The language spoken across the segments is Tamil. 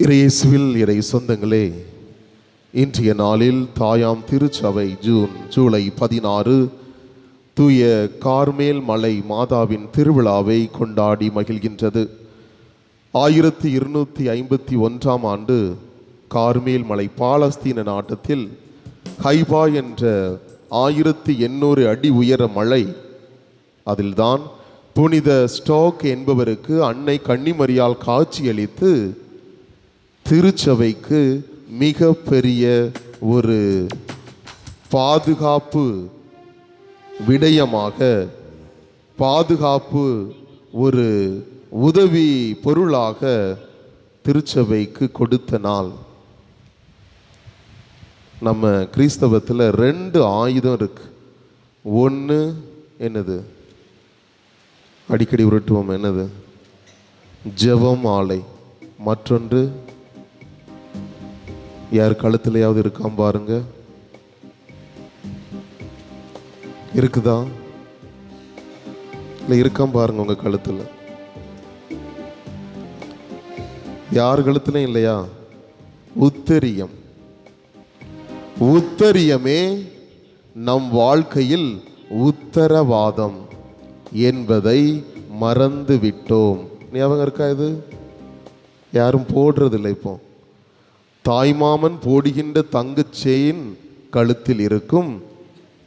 இறையேசுவில் இறை சொந்தங்களே இன்றைய நாளில் தாயாம் திருச்சபை ஜூன் ஜூலை பதினாறு தூய கார்மேல் மலை மாதாவின் திருவிழாவை கொண்டாடி மகிழ்கின்றது. ஆயிரத்தி இருநூற்றி ஐம்பத்தி ஒன்றாம் ஆண்டு கார்மேல் மலை பாலஸ்தீன நாட்டத்தில் ஹைபா என்ற ஆயிரத்தி எண்ணூறு அடி உயர மலை அதில்தான் புனித ஸ்டோக் என்பவருக்கு அன்னை கன்னிமரியால் காட்சியளித்து திருச்சபைக்கு மிக பெரிய ஒரு பாதுகாப்பு விடயமாக பாதுகாப்பு ஒரு உதவி பொருளாக திருச்சபைக்கு கொடுத்த நாள். நம்ம கிறிஸ்தவத்தில் ரெண்டு ஆயுதம் இருக்கு. ஒன்று என்னது? அடிக்கடி உருட்டுவோம் என்னது? ஜெபம் ஆலை மற்றொன்று யார் கழுத்துலையாவது இருக்காம் பாருங்க. இருக்குதா? இல்லை இருக்காம் பாருங்க உங்க கழுத்துல. யார் கழுத்துலையும் இல்லையா? உத்தரியம். உத்தரியமே நம் வாழ்க்கையில் உத்தரவாதம் என்பதை மறந்து விட்டோம் ஞாபகம் இருக்கா இது? யாரும் போடுறதில்லை இப்போ. தாய்மாமன் போடுகின்ற தங்கச் செயின் கழுத்தில் இருக்கும்.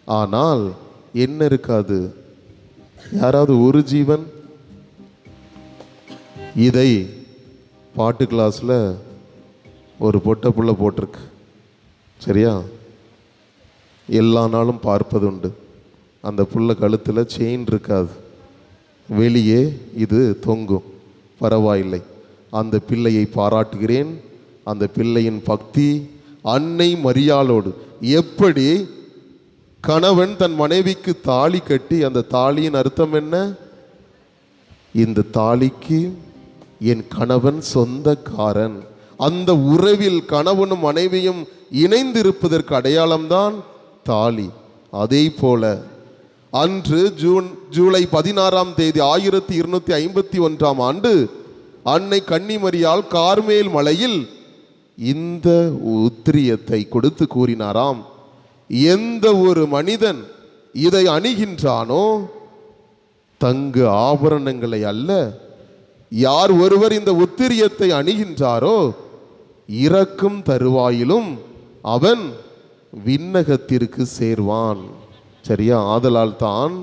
ஆனால் என்ன இருக்காது? யாராவது ஒரு ஜீவன்? இதை பாட்டு கிளாஸில் ஒரு பொட்டை புள்ள போட்டிருக்கு. சரியா? எல்லா நாளும் பார்ப்பது உண்டு. அந்த புள்ள கழுத்தில் செயின் இருக்காது. வெளியே இது தொங்கும். பரவாயில்லை. அந்த பிள்ளையை பாராட்டுகிறேன். அந்த பிள்ளையின் பக்தி அன்னை மரியாளோடு. எப்படி கணவன் தன் மனைவிக்கு தாலி கட்டி அந்த தாலியின் அர்த்தம் என்ன? இந்த தாலிக்கு என் கணவன் சொந்தக்காரன். அந்த உறவில் கணவனும் மனைவியும் இணைந்திருப்பதற்கு அடையாளம்தான் தாலி. அதே போல அன்று ஜூன் ஜூலை பதினாறாம் தேதி ஆயிரத்தி இருநூத்தி ஐம்பத்தி ஒன்றாம் ஆண்டு அன்னை கன்னிமரியால் கார்மேல் மலையில் இந்த உத்திரியத்தை கொடுத்து கூறினாராம் எந்த ஒரு மனிதன் இதை அணிகின்றானோ தங்கு ஆபரணங்களை அல்ல. யார் ஒருவர் இந்த உத்திரியத்தை அணிகின்றாரோ இறக்கும் தருவாயிலும் அவன் விண்ணகத்திற்கு சேர்வான். சரியா? ஆதலால் தான்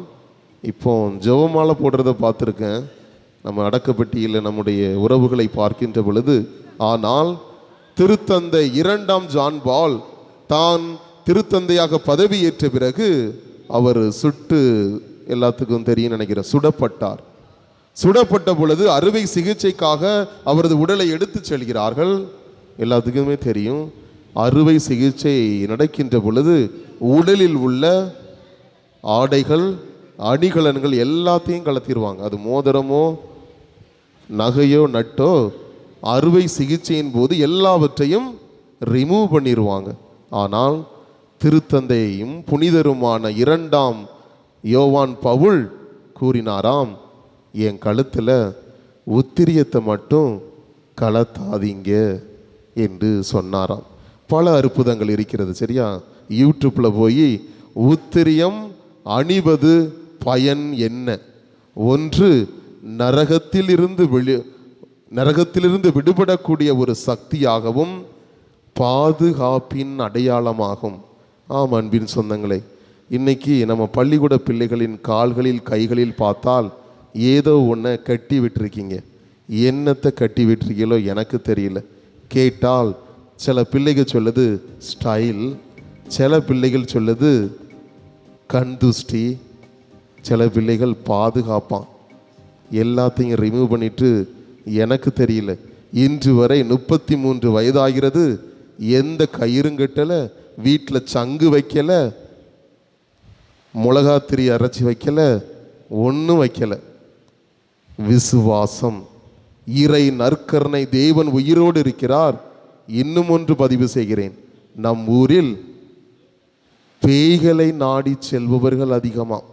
இப்போ ஜெவமாலை போடுறத பார்த்துருக்கேன். நம்ம அடக்கப்பட்டியில் நம்முடைய உறவுகளை பார்க்கின்ற பொழுது ஆனால் திருத்தந்தை இரண்டாம் ஜான் பால் தான் திருத்தந்தையாக பதவியேற்ற பிறகு அவர் சுட்டு எல்லாத்துக்கும் தெரியும் நினைக்கிறேன். சுடப்பட்டார். சுடப்பட்ட பொழுது அறுவை சிகிச்சைக்காக அவரது உடலை எடுத்துச் செல்கிறார்கள். எல்லாத்துக்குமே தெரியும். அறுவை சிகிச்சை நடக்கின்ற பொழுது உடலில் உள்ள ஆடைகள் அணிகலன்கள் எல்லாத்தையும் கலத்திடுவாங்க. அது மோதிரமோ நகையோ நட்டோ அறுவை சிகிச்சையின் போது எல்லாவற்றையும் ரிமூவ் பண்ணிடுவாங்க ஆனால் திருத்தந்தையையும் புனிதருமான இரண்டாம் யோவான் பவுல் கூறினாராம் என் கழுத்தில் உத்திரியத்தை மட்டும் கலத்தாதீங்க என்று சொன்னாராம். பல அற்புதங்கள் இருக்கிறது சரியா? யூடியூப்பில் போய் உத்திரியம் அணிவது பயன் என்ன? ஒன்று நரகத்திலிருந்து வெளி நரகத்திலிருந்து விடுபடக்கூடிய ஒரு சக்தியாகவும் பாதுகாப்பின் அடையாளமாகும். ஆம் அன்பின் சொந்தங்களே இன்னைக்கு நம்ம பள்ளிக்கூட பிள்ளைகளின் கால்களில் கைகளில் பார்த்தால் ஏதோ ஒன்றை கட்டி விட்டுருக்கீங்க. என்னத்தை கட்டி விட்டுருக்கீங்களோ எனக்கு தெரியல. கேட்டால் சில பிள்ளைகள் சொல்லுது ஸ்டைல். சில பிள்ளைகள் சொல்லுது கண்துஷ்டி சில பிள்ளைகள் பாதுகாப்பான். எல்லாத்தையும் ரிமூவ் பண்ணிவிட்டு எனக்கு தெரியல. இன்று வரை முப்பத்தி மூன்று வயதாகிறது. எந்த கயிறும் கட்டலை வீட்டில் சங்கு வைக்கல மிளகாத்திரி அரைச்சி வைக்கல ஒன்றும் வைக்கல. விசுவாசம். இறை நற்கருணை தேவன் உயிரோடு இருக்கிறார். இன்னும் ஒன்று பதிவு செய்கிறேன். நம் ஊரில் பேய்களை நாடி செல்பவர்கள் அதிகமாம்.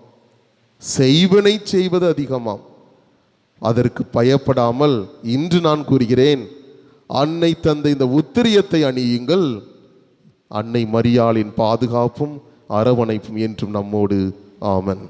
செய்வனை செய்வது அதிகமாம். அதற்கு பயப்படாமல் இன்று நான் கூறுகிறேன் அன்னை தந்த இந்த உத்திரியத்தை அணியுங்கள். அன்னை மரியாளின் பாதுகாப்பும் அரவணைப்பும் என்றும் நம்மோடு. ஆமன்.